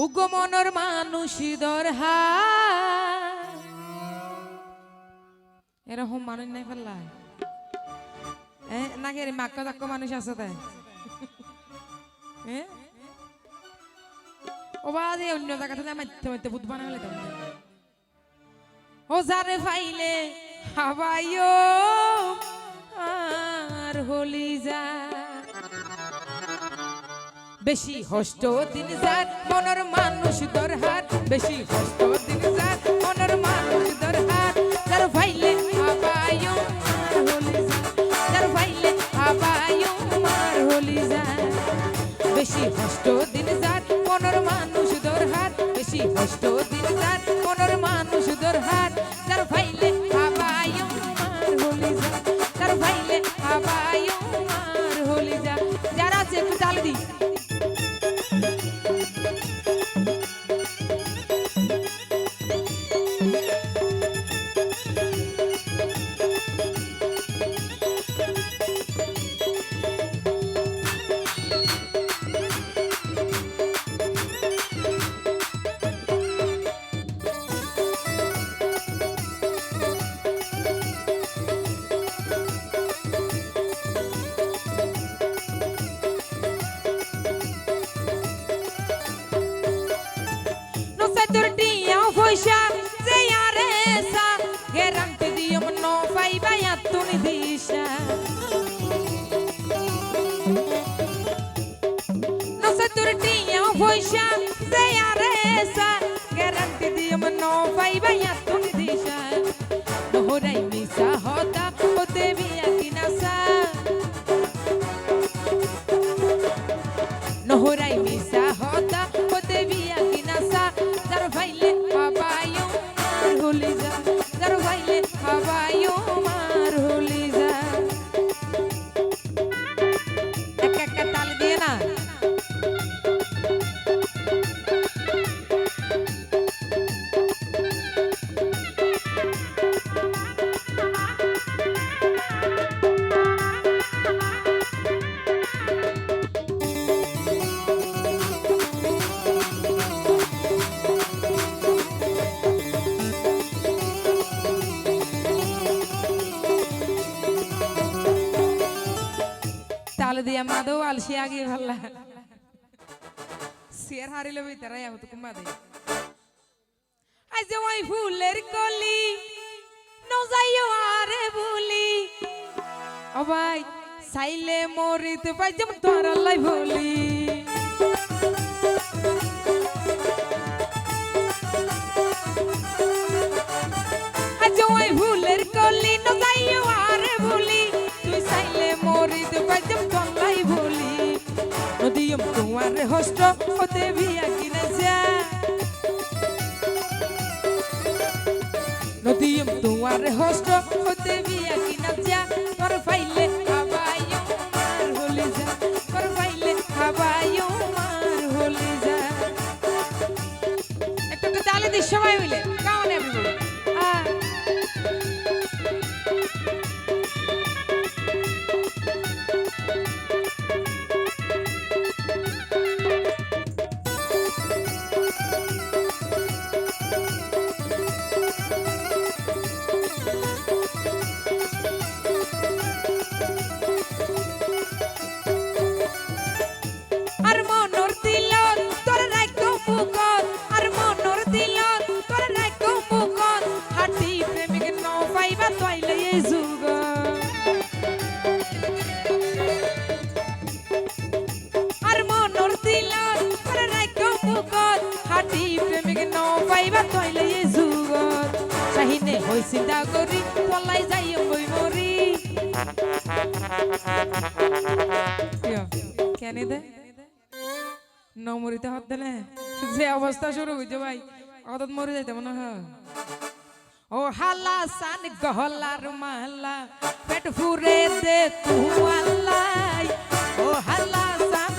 উগমনর মানুষ দরহা এরকম মানুষ নাই ফেললাই এ নাকি এর মাক্ক দাক্ক মানুষ আছে তাই? ও বা, যে অন্য জায়গা থেকে মাইতে মাইতে ভূত বানালে তো ও যারে ফাইলে হাবাইও আর হলি যা বেশি হষ্ট দিন যার মনের মানুষ দরহার। বেশি হষ্ট দিন যার মনের মানুষ দরহার। তার ভাইলে যার ভাইলে আর হলি যা। বেশি হষ্ট দিন যার মনের মানুষ দরহার। বেশি হষ্ট দিন যার fai vai a tu ni disha No se tortilla o foixa se aresa Garante di um no fai vai a tu ni disha Mohorai misa hota o devi akinasa নহরাই মিসা যা। যার বাইলে বাবায়ো তাল দিয়া মাদো আলসি আগে ভাল্লা সিয়ার হারিলে ভিতরে আহত কুমা দে আজ ওই ফুলের কলি নজাইও আরে ভুলি ও ভাই সাইলে মরিতে পাই যেমন তোর আল্লাহ ভুলি আজ ওই ফুলের അതിശയമായില്ലേ পাইবা তইলে এই যুগ চাহিনে হই চিন্তা করি পলাই যাই মই মরি কেন দে? নমরিতে হাত দিলে যে অবস্থা শুরু হইছে ভাই অত মরে যাইতে মনে হয়। ও হালা সান গহলার মালা, পেট ফুরে দে তু আল্লাই ও হালা সান